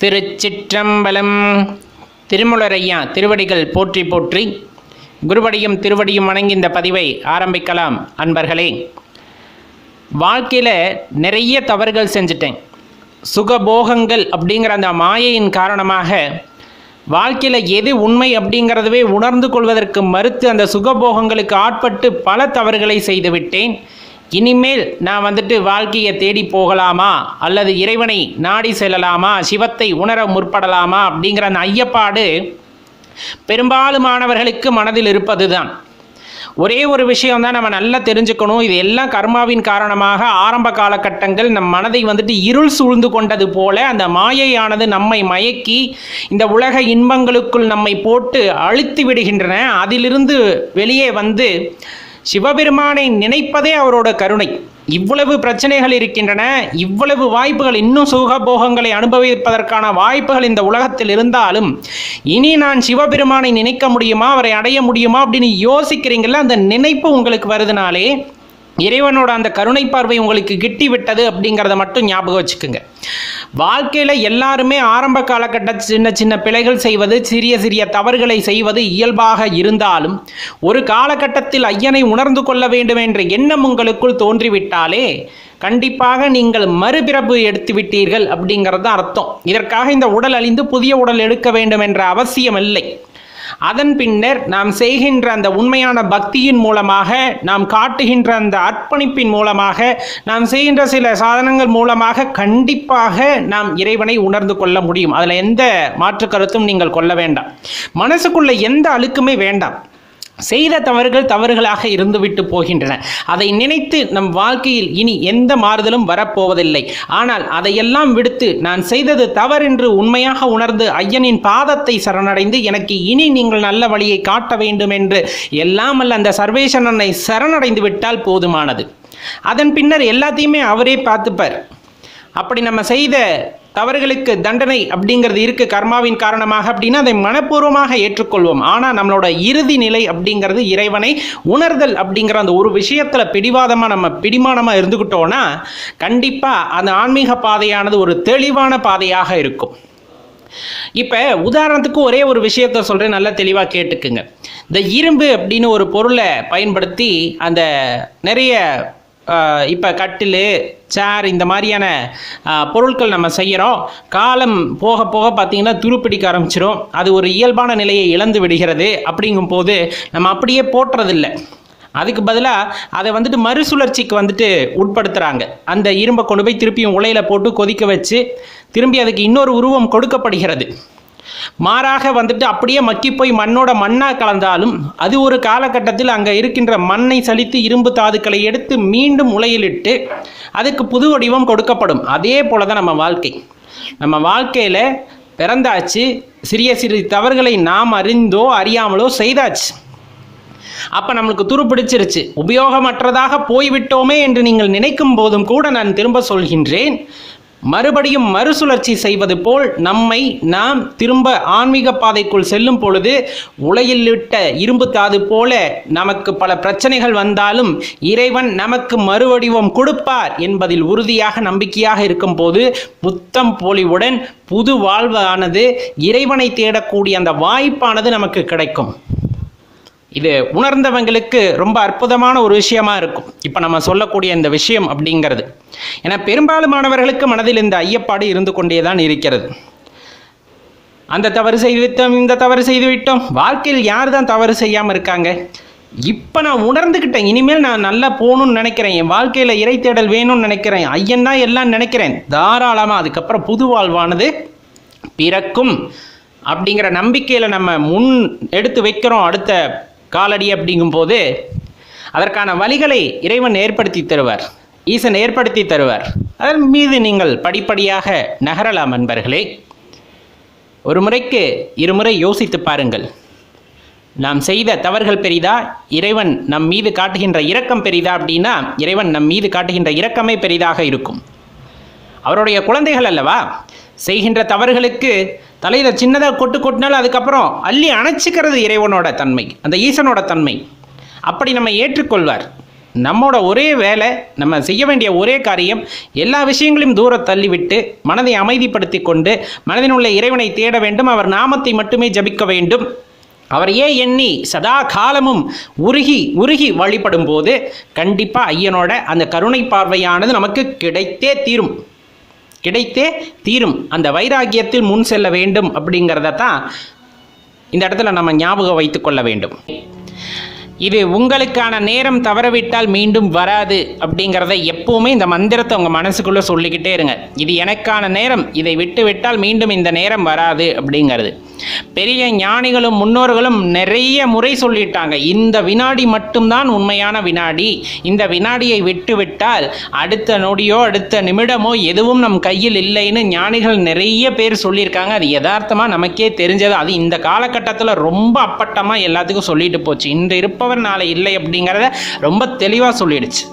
திருச்சிற்றம்பலம். திருமுலரையா திருவடிகள் போற்றி போற்றி குருவடியும் திருவடியும் வணங்கி இந்த பதிவை ஆரம்பிக்கலாம் அன்பர்களே. வாழ்க்கையில் நிறைய தவறுகள் செஞ்சிட்டேன். சுகபோகங்கள் அப்படிங்கிற அந்த மாயையின் காரணமாக வாழ்க்கையில் எது உண்மை அப்படிங்கிறதவே உணர்ந்து கொள்வதற்கு மறுத்து அந்த சுகபோகங்களுக்கு ஆட்பட்டு பல தவறுகளை செய்துவிட்டேன் இனிமேல் நான் வந்துட்டு வாழ்க்கையை தேடி போகலாமா? அல்லது இறைவனை நாடி செல்லலாமா? சிவத்தை உணர முற்படலாமா? அப்படிங்கிற அந்த ஐயப்பாடு பெரும்பாலுமானவர்களுக்கு மனதில் இருப்பது தான் ஒரே ஒரு விஷயம் தான் நம்ம நல்லா தெரிஞ்சுக்கணும். இது எல்லாம் கர்மாவின் காரணமாக ஆரம்ப காலகட்டங்கள் நம் மனதை வந்துட்டு இருள் சூழ்ந்து கொண்டது போல அந்த மாயையானது நம்மை மயக்கி இந்த உலக இன்பங்களுக்குள் நம்மை போட்டு அழுத்தி விடுகின்றன. அதிலிருந்து வெளியே வந்து சிவபெருமானை நினைப்பதே அவரோட கருணை. இவ்வளவு பிரச்சனைகள் இருக்கின்றன இவ்வளவு வாய்ப்புகள் இன்னும் சுகபோகங்களை அனுபவிப்பதற்கான வாய்ப்புகள் இந்த உலகத்தில் இருந்தாலும் இனி நான் சிவபெருமானை நினைக்க முடியுமா அவரை அடைய முடியுமா அப்படின்னு யோசிக்கிறீங்களா அந்த நினைப்பு உங்களுக்கு வருதுனாலே இறைவனோட அந்த கருணை பார்வை உங்களுக்கு கிட்டி விட்டது அப்படிங்கிறத மட்டும் ஞாபகம் வச்சுக்கோங்க. வாழ்க்கையில் எல்லாருமே ஆரம்ப காலகட்ட சின்ன சின்ன பிழைகள் செய்வது சிறிய சிறிய தவறுகளை செய்வது இயல்பாக இருந்தாலும் ஒரு காலகட்டத்தில் ஐயனை உணர்ந்து கொள்ள வேண்டும் என்ற எண்ணம் உங்களுக்குள் தோன்றிவிட்டாலே கண்டிப்பாக நீங்கள் மறுபிறப்பு எடுத்து விட்டீர்கள் அப்படிங்கிறது தான் அர்த்தம். இதற்காக இந்த உடல் அழிந்து புதிய உடல் எடுக்க வேண்டும் என்ற அவசியம் இல்லை அதன் பின்னர் நாம் செய்கின்ற அந்த உண்மையான பக்தியின் மூலமாக நாம் காட்டுகின்ற அந்த அர்ப்பணிப்பின் மூலமாக நாம் செய்கின்ற சில சாதனங்கள் மூலமாக கண்டிப்பாக நாம் இறைவனை உணர்ந்து கொள்ள முடியும். அதில் எந்த மாற்று கருத்தும் நீங்கள் கொள்ள வேண்டாம். மனசுக்குள்ள எந்த அழுக்குமே வேண்டாம். செய்த தவறுகள் தவறுகளாக இருந்துவிட்டு போகின்றன. அதை நினைத்து நம் வாழ்க்கையில் இனி எந்த மாறுதலும் வரப்போவதில்லை. ஆனால் அதையெல்லாம் விடுத்து நான் செய்தது தவறென்று உண்மையாக உணர்ந்து ஐயனின் பாதத்தை சரணடைந்து எனக்கு இனி நீங்கள் நல்ல வழியை காட்ட வேண்டும் என்று எல்லாம் அல்ல அந்த சர்வேசனனை சரணடைந்து விட்டால் போதுமானது. அதன் பின்னர் எல்லாத்தையுமே அவரே பார்த்துப்பார். அப்படி நம்ம செய்த தவறுகளுக்கு தண்டனை அப்படிங்கிறது இருக்கு கர்மாவின் காரணமாக அப்படின்னா அதை மனப்பூர்வமாக ஏற்றுக்கொள்வோம். ஆனால் நம்மளோட இறுதி நிலை அப்படிங்கிறது இறைவனை உணர்தல் அப்படிங்கிற அந்த ஒரு விஷயத்தில் பிடிவாதமாக நம்ம பிடிமானமாக இருந்துக்கிட்டோன்னா கண்டிப்பாக அந்த ஆன்மீக பாதையானது ஒரு தெளிவான பாதையாக இருக்கும். இப்போ உதாரணத்துக்கு ஒரே ஒரு விஷயத்த சொல்கிறேன் நல்லா தெளிவாக கேட்டுக்குங்க. இந்த இரும்பு அப்படின்னு ஒரு பொருளை பயன்படுத்தி அந்த நிறைய இப்போ கட்டில் சேர் இந்த மாதிரியான பொருட்கள் நம்ம செய்கிறோம் காலம் போக போக பார்த்திங்கன்னா துருப்பிடிக்க ஆரம்பிச்சிடும் அது ஒரு இயல்பான நிலையை இழந்து விடுகிறது. அப்படிங்கும்போது நம்ம அப்படியே போட்டுறதில்லை அதுக்கு பதிலாக அதை வந்துட்டு மறுசுழற்சிக்கு வந்துட்டு உட்படுத்துகிறாங்க அந்த இரும்பை கொண்டு போய் திருப்பியும் உலையில் போட்டு கொதிக்க வச்சு திரும்பி அதுக்கு இன்னொரு உருவம் கொடுக்கப்படுகிறது. மாறாக வந்துட்டு அப்படியே மக்கி போய் மண்ணோட மண்ணாக கலந்தாலும் அது ஒரு காலகட்டத்தில் அங்கே இருக்கின்ற மண்ணை சலித்து இரும்பு தாதுக்களை எடுத்து மீண்டும் உலையிலிட்டு அதுக்கு புது வடிவம் கொடுக்கப்படும். அதே போல தான் நம்ம வாழ்க்கை. நம்ம வாழ்க்கையில் பிறந்தாச்சு சிறிய சிறிய தவறுகளை நாம் அறிந்தோ அறியாமலோ செய்தாச்சு. அப்போ நம்மளுக்கு துரு பிடிச்சிருச்சு. உபயோகமற்றதாக போய்விட்டோமே என்று நீங்கள் நினைக்கும் போதும் கூட நான் திரும்ப சொல்கின்றேன். மறுபடியும் மறுசுழற்சி செய்வது போல் நம்மை நாம் திரும்ப ஆன்மீக பாதைக்குள் செல்லும் பொழுது உலையில் விட்ட இரும்பு தாது போல நமக்கு பல பிரச்சனைகள் வந்தாலும் இறைவன் நமக்கு மறுவடிவம் கொடுப்பார் என்பதில் உறுதியாக நம்பிக்கையாக இருக்கும் போது புத்தம் பொலிவுடன் புது வாழ்வானது இறைவனை தேடக்கூடிய அந்த வாய்ப்பானது நமக்கு கிடைக்கும். இது உணர்ந்தவங்களுக்கு ரொம்ப அற்புதமான ஒரு விஷயமா இருக்கும். இப்போ நம்ம சொல்லக்கூடிய இந்த விஷயம் அப்படிங்கிறது. ஏன்னா பெரும்பாலுமானவர்களுக்கு மனதில் இந்த ஐயப்பாடு இருந்து கொண்டே தான் இருக்கிறது. அந்த தவறு செய்து விட்டோம் இந்த தவறு செய்து விட்டோம். வாழ்க்கையில் யார் தான் தவறு செய்யாமல் இருக்காங்க? இப்போ நான் உணர்ந்துக்கிட்டேன் இனிமேல் நான் நல்லா போகணும்னு நினைக்கிறேன். என் வாழ்க்கையில் இறை தேடல் வேணும்னு நினைக்கிறேன். ஐயன்னா எல்லாம் நினைக்கிறேன். தாராளமாக அதுக்கப்புறம் புது வாழ்வானது பிறக்கும். அப்படிங்கிற நம்பிக்கையில் நம்ம முன் எடுத்து வைக்கிறோம். அடுத்த காலடி அப்படிங்கும்போது அதற்கான வழிகளை இறைவன் ஏற்படுத்தி தருவார். ஈசன் ஏற்படுத்தி தருவார். அதன் மீது நீங்கள் படிப்படியாக நகரலாம் அன்பர்களே. ஒரு முறைக்கு இருமுறை யோசித்து பாருங்கள். நாம் செய்த தவறுகள் பெரிதா? இறைவன் நம் மீது காட்டுகின்ற இரக்கம் பெரிதா அப்படின்னா இறைவன் நம் மீது காட்டுகின்ற இரக்கமே பெரிதாக இருக்கும். அவருடைய குழந்தைகள் அல்லவா? செய்கின்ற தவறுகளுக்கு தலையில் சின்னதாக கொட்டு கொட்டினாலும் அதுக்கப்புறம் அள்ளி அணைச்சிக்கிறது இறைவனோட தன்மை அந்த ஈசனோட தன்மை. அப்படி நம்ம ஏற்றுக்கொள்வார். நம்மோட ஒரே வேலை நம்ம செய்ய வேண்டிய ஒரே காரியம் எல்லா விஷயங்களையும் தூர தள்ளிவிட்டு மனதை அமைதிப்படுத்தி கொண்டு மனதின் உள்ள இறைவனை தேட வேண்டும் அவர் நாமத்தை மட்டுமே ஜபிக்க வேண்டும். அவரையே எண்ணி சதா காலமும் உருகி உருகி வழிபடும் போது கண்டிப்பாக ஐயனோட அந்த கருணை பார்வையானது நமக்கு கிடைத்தே தீரும். கிடைத்தே தீரும். அந்த வைராகியத்தில் முன் செல்ல வேண்டும் அப்படிங்கிறத தான் இந்த இடத்துல நம்ம ஞாபகம் வைத்து கொள்ள வேண்டும். இது உங்களுக்கான நேரம் தவறவிட்டால் மீண்டும் வராது அப்படிங்கிறத எப்பவுமே இந்த மந்திரத்தை உங்கள் மனசுக்குள்ளே சொல்லிக்கிட்டே இருங்க. இது எனக்கான நேரம். இதை விட்டு விட்டால் மீண்டும் இந்த நேரம் வராது அப்படிங்கிறது. பெரிய ஞானிகளும் முன்னோர்களும் நிறைய முறை சொல்லிட்டாங்க. இந்த வினாடி மட்டும்தான் உண்மையான வினாடி. இந்த வினாடியை விட்டு விட்டால் அடுத்த நொடியோ அடுத்த நிமிடமோ எதுவும் நம் கையில் இல்லைன்னு ஞானிகள் நிறைய பேர் சொல்லியிருக்காங்க. அது யதார்த்தமாக நமக்கே தெரிஞ்சது. அது இந்த காலகட்டத்தில் ரொம்ப அப்பட்டமாக எல்லாத்துக்கும் சொல்லிட்டு போச்சு. இன்று இருப்பவர் நாளை இல்லை அப்படிங்கிறத ரொம்ப தெளிவாக சொல்லிடுச்சு.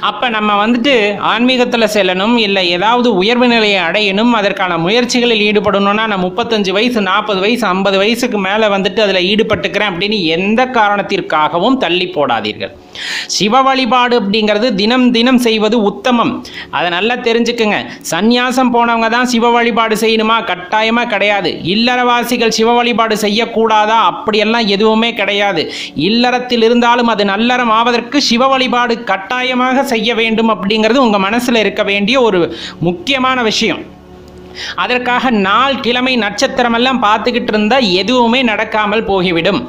அப்போ நம்ம வந்துட்டு ஆன்மீகத்தில் செல்லணும் இல்லை ஏதாவது உயர்வு நிலையை அடையணும் அதற்கான முயற்சிகளில் ஈடுபடணும்னா நான் முப்பத்தஞ்சு வயசு நாற்பது வயசு ஐம்பது வயசுக்கு மேலே வந்துட்டு அதில் ஈடுபட்டுக்கிறேன் அப்படின்னு எந்த காரணத்திற்காகவும் தள்ளி போடாதீர்கள். சிவ வழிபாடு அப்படிங்கிறது தினம் தினம் செய்வது உத்தமம். அதை நல்லா தெரிஞ்சுக்குங்க. சந்நியாசம் போனவங்க தான் சிவ வழிபாடு செய்யணுமா? கட்டாயமாக கிடையாது. இல்லறவாசிகள் சிவ வழிபாடு செய்யக்கூடாதா? அப்படியெல்லாம் எதுவுமே கிடையாது. இல்லறத்தில் இருந்தாலும் அது நல்லறம் ஆவதற்கு சிவ வழிபாடு கட்டாயமாக செய்ய வேண்டும் அப்படிங்கிறது உங்கள் மனசில் இருக்க வேண்டிய ஒரு முக்கியமான விஷயம். அதற்காக நாள் கிழமை நட்சத்திரமெல்லாம் பார்த்துக்கிட்டு இருந்தால் எதுவுமே நடக்காமல் போகிவிடும்.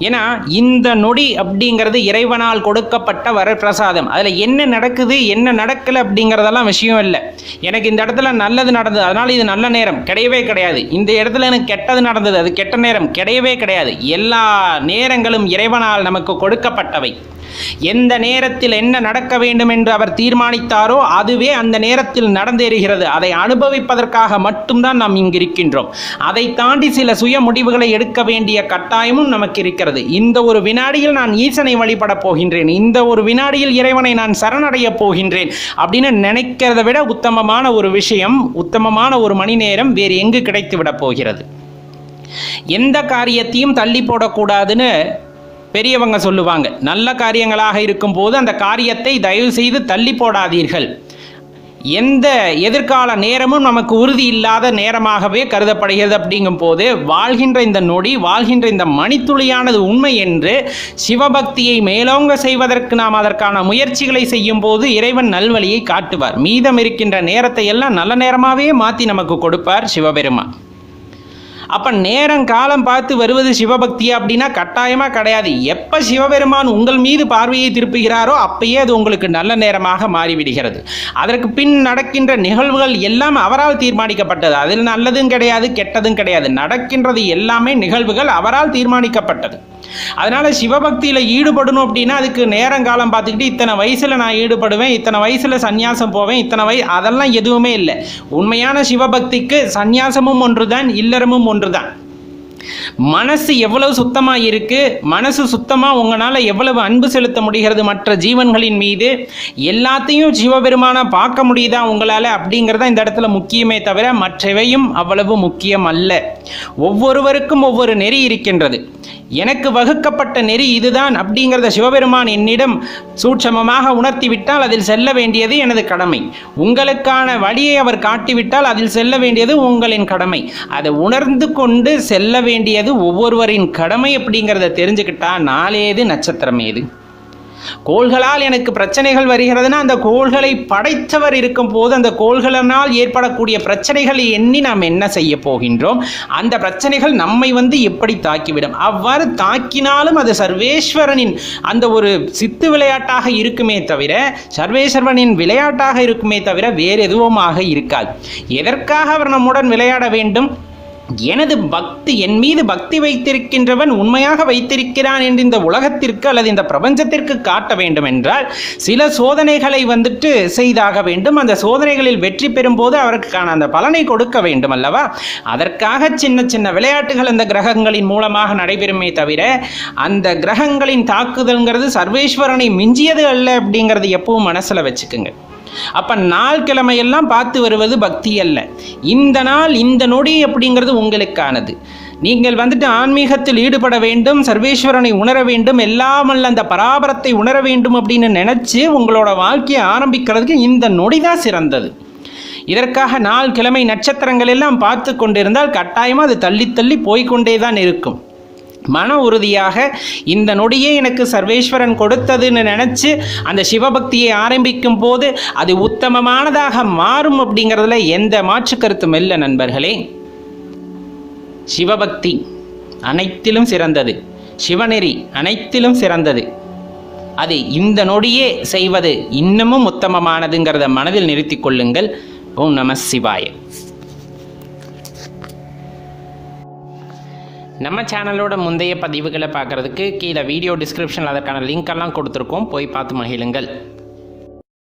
ஏன்னா இந்த நொடி அப்படிங்கிறது இறைவனால் கொடுக்கப்பட்ட வரப்பிரசாதம். அதில் என்ன நடக்குது என்ன நடக்கலை அப்படிங்கிறதெல்லாம் விஷயம் இல்லை. எனக்கு இந்த இடத்துல நல்லது நடந்தது அதனால் இது நல்ல நேரம். கிடையவே கிடையாது. இந்த இடத்துல எனக்கு கெட்டது நடந்தது அது கெட்ட நேரம். கிடையவே கிடையாது. எல்லா நேரங்களும் இறைவனால் நமக்கு கொடுக்கப்பட்டவை. எந்த நேரத்தில் என்ன நடக்க வேண்டும் என்று அவர் தீர்மானித்தாரோ அதுவே அந்த நேரத்தில் நடந்தேறுகிறது. அதை அனுபவிப்பதற்காக மட்டும்தான் நாம் இங்கு இருக்கின்றோம் அதை தாண்டி சில சுய முடிவுகளை எடுக்க வேண்டிய கட்டாயமும் நமக்கு இருக்கிறது. இந்த ஒரு வினாடியில் நான் ஈசனை வழிபடப் போகின்றேன். இந்த ஒரு வினாடியில் இறைவனை நான் சரணடைய போகின்றேன் அப்படின்னு நினைக்கிறத விட உத்தமமான ஒரு விஷயம் உத்தமமான ஒரு மணி நேரம் வேறு எங்கு கிடைத்து விட போகிறது? எந்த காரியத்தையும் தள்ளி போடக்கூடாதுன்னு பெரியவங்க சொல்லுவாங்க நல்ல காரியங்களாக இருக்கும் போது அந்த காரியத்தை தயவு செய்து தள்ளி போடாதீர்கள். எந்த எதிர்கால நேரமும் நமக்கு உறுதி இல்லாத நேரமாகவே கருதப்படுகிறது அப்படிங்கும் போது வாழ்கின்ற இந்த நொடி வாழ்கின்ற இந்த மணித்துளியானது உண்மை என்று சிவபக்தியை மேலோங்க செய்வதற்கு நாம் அதற்கான முயற்சிகளை செய்யும் போது இறைவன் நல்வழியை காட்டுவார். மீதம் இருக்கின்ற நேரத்தை எல்லாம் நல்ல நேரமாகவே மாற்றி நமக்கு கொடுப்பார் சிவபெருமான். அப்போ நேரம் காலம் பார்த்து வருவது சிவபக்தி அப்படின்னா கட்டாயமாக கிடையாது. எப்போ சிவபெருமான் உங்கள் மீது பார்வையை திருப்புகிறாரோ அப்பயே அது உங்களுக்கு நல்ல நேரமாக மாறிவிடுகிறது. அதற்கு பின் நடக்கின்ற நிகழ்வுகள் எல்லாம் அவரால் தீர்மானிக்கப்பட்டது. அதில் நல்லதும் கிடையாது கெட்டதும் கிடையாது. நடக்கின்றது எல்லாமே நிகழ்வுகள் அவரால் தீர்மானிக்கப்பட்டது. அதனால சிவபக்தியில் ஈடுபடணும் அப்படின்னா அதுக்கு நேரங்காலம் பார்த்துக்கிட்டு இத்தனை வயசில் நான் ஈடுபடுவேன் இத்தனை வயசில் சந்நியாசம் போவேன் இத்தனை வய அதெல்லாம் எதுவுமே இல்லை. உண்மையான சிவபக்திக்கு சந்நியாசமும் ஒன்றுதான் இல்லறமும் ஒன்று தான் மனசு எவ்வளவு சுத்தமா இருக்கு மனசு சுத்தமா உங்களால எவ்வளவு அன்பு செலுத்த முடிகிறது மற்ற ஜீவன்களின் மீது? எல்லாத்தையும் சிவபெருமானா பார்க்க முடியுதா உங்களால அப்படிங்கிறத இந்த இடத்துல முக்கியமே தவிர மற்றவையும் அவ்வளவு முக்கியம் அல்ல. ஒவ்வொருவருக்கும் ஒவ்வொரு நெறி இருக்கின்றது. எனக்கு வகுக்கப்பட்ட நெறி இதுதான் அப்படிங்கிறத சிவபெருமான் என்னிடம் சூட்சமமாக உணர்த்திவிட்டால் அதில் செல்ல வேண்டியது எனது கடமை. உங்களுக்கான வழியை அவர் காட்டிவிட்டால் அதில் செல்ல வேண்டியது உங்களின் கடமை. அதை உணர்ந்து கொண்டு செல்ல வேண்டியது ஒவ்வொருவரின் கடமை அப்படிங்கிறத தெரிஞ்சுக்கிட்டா நாளேது நட்சத்திரம் ஏது? கோள்களால் எனக்கு பிரச்சனைகள் வருகிறதுனா அந்த கோள்களை படைத்தவர் இருக்கும் போது அந்த கோள்களினால் ஏற்படக்கூடிய பிரச்சனைகளை எண்ணி நாம் என்ன செய்ய போகின்றோம்? அந்த பிரச்சனைகள் நம்மை வந்து எப்படி தாக்கிவிடும்? அவ்வாறு தாக்கினாலும் அது சர்வேஸ்வரனின் அந்த ஒரு சித்து விளையாட்டாக இருக்குமே தவிர சர்வேஸ்வரனின் விளையாட்டாக இருக்குமே தவிர வேறு எதுவுமாக இருக்காது. எதற்காக அவர் நம்முடன் விளையாட வேண்டும்? எனது பக்தி என் மீது பக்தி வைத்திருக்கின்றவன் உண்மையாக வைத்திருக்கிறான் என்று இந்த உலகத்திற்கு அல்லது இந்த பிரபஞ்சத்திற்கு காட்ட வேண்டும் என்றால் சில சோதனைகளை வந்துட்டு செய்தாக வேண்டும். அந்த சோதனைகளில் வெற்றி பெறும்போது அவருக்கான அந்த பலனை கொடுக்க வேண்டும் அல்லவா அதற்காக சின்ன சின்ன விளையாட்டுகள் அந்த கிரகங்களின் மூலமாக நடைபெறுமே தவிர அந்த கிரகங்களின் தாக்குதல்ங்கிறது சர்வேஸ்வரனை மிஞ்சியது அல்ல அப்படிங்கிறது எப்பவும் மனசில் வச்சுக்குங்க. அப்போ நாள் கிழமையெல்லாம் பார்த்து வருவது பக்தி அல்ல. இந்த நாள் இந்த நொடி அப்படிங்கிறது உங்களுக்கானது. நீங்கள் வந்துட்டு ஆன்மீகத்தில் ஈடுபட வேண்டும் சர்வேஸ்வரனை உணர வேண்டும் எல்லாமல்ல அந்த பராபரத்தை உணர வேண்டும் அப்படின்னு நினச்சி உங்களோட வாழ்க்கையை ஆரம்பிக்கிறதுக்கு இந்த நொடி தான் சிறந்தது. இதற்காக நாள் கிழமை நட்சத்திரங்கள் எல்லாம் பார்த்து கொண்டிருந்தால் கட்டாயமாக அது தள்ளி தள்ளி போய்க்கொண்டே தான் இருக்கும். மன உறுதியாக இந்த நொடியே எனக்கு சர்வேஸ்வரன் கொடுத்ததுன்னு நினச்சி அந்த சிவபக்தியை ஆரம்பிக்கும் போது அது உத்தமமானதாக மாறும் அப்படிங்கிறதுல எந்த மாற்று கருத்தும் இல்லை நண்பர்களே. சிவபக்தி அனைத்திலும் சிறந்தது. சிவநெறி அனைத்திலும் சிறந்தது. அது இந்த நொடியே செய்வது இன்னமும் உத்தமமானதுங்கிறத மனதில் நிறுத்தி கொள்ளுங்கள். ஓம் நம சிவாய. நம்ம சேனலோட முந்தைய பதிவுகளை பார்க்குறதுக்கு கீழே வீடியோ டிஸ்கிரிப்ஷனில் அதற்கான லிங்க் எல்லாம் கொடுத்துருக்கோம். போய் பார்த்து மகிழுங்கள்.